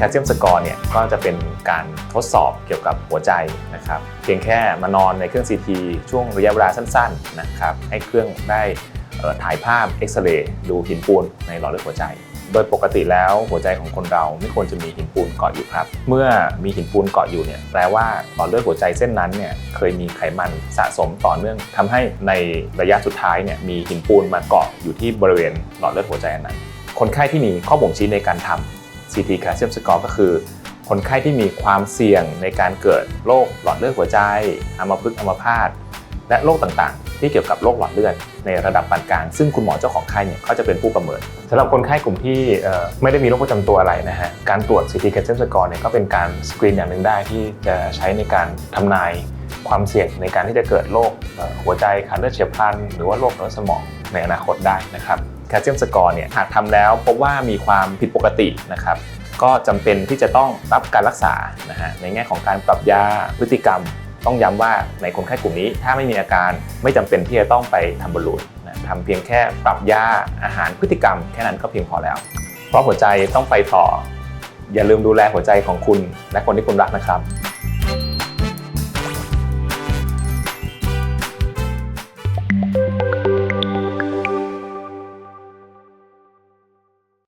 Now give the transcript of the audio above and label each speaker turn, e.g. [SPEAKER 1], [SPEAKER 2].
[SPEAKER 1] แคลเซียมสกอร์เนี่ยก็จะเป็นการทดสอบเกี่ยวกับหัวใจนะครับเพียงแค่มานอนในเครื่อง CT ช่วงระยะเวลาสั้นๆนะครับให้เครื่องได้ถ่ายภาพเอ็กซเรย์ดูหินปูนในหลอดเลือดหัวใจ โดยปกติแล้วหัวใจของคนเราไม่ควรจะมีหินปูนเกาะอยู่ครับ เมื่อมีหินปูนเกาะอยู่เนี่ยแปลว่าหลอดเลือดหัวใจเส้นนั้นเนี่ยเคยมีไขมันสะสมต่อเนื่องทำให้ในระยะสุดท้ายเนี่ยมีหินปูนมาเกาะอยู่ที่บริเวณหลอดเลือดหัวใจอันนั้น คนไข้ที่มีข้อบ่งชี้ในการทำ CT แคลเซียมสกอร์ก็คือ คนไข้ที่มีความเสี่ยงในการเกิดโรคหลอดเลือดหัวใจอัมพฤกษ์อัมพาตและโรคต่างๆ ที่เกี่ยวกับโรคหลอดเลือดในระดับปานกลาง ซึ่งคุณหมอเจ้าของไข้เนี่ยเขาจะเป็นผู้ประเมินสำหรับคนไข้กลุ่มที่ไม่ได้มีโรคประจำตัวอะไรนะฮะการตรวจ CT แคลเซียมสกอร์เนี่ยก็เป็นการสกรีนอย่างหนึ่งได้ที่จะใช้ในการทำนาย ความเสี่ยงในการที่จะเกิดโรคหัวใจขาดเลือดเฉียบพลัน หรือว่าโรคในสมองในอนาคตได้นะครับแคลเซียมสกอร์เนี่ยหากทำแล้วพบว่ามีความผิดปกตินะครับก็จำเป็นที่จะต้องรับการรักษานะฮะในแง่ของการปรับยาพฤติกรรม ต้องย้ำว่าในคนไข้กลุ่มนี้ ถ้าไม่มีอาการไม่จำเป็นที่จะต้องไปทำบอลลูนนะทำเพียงแค่ปรับยาอาหารพฤติกรรม แค่นั้นก็เพียงพอแล้ว เพราะหัวใจต้องไปต่อ อย่าลืมดูแลหัวใจของคุณ และคนที่คุณรักนะครับ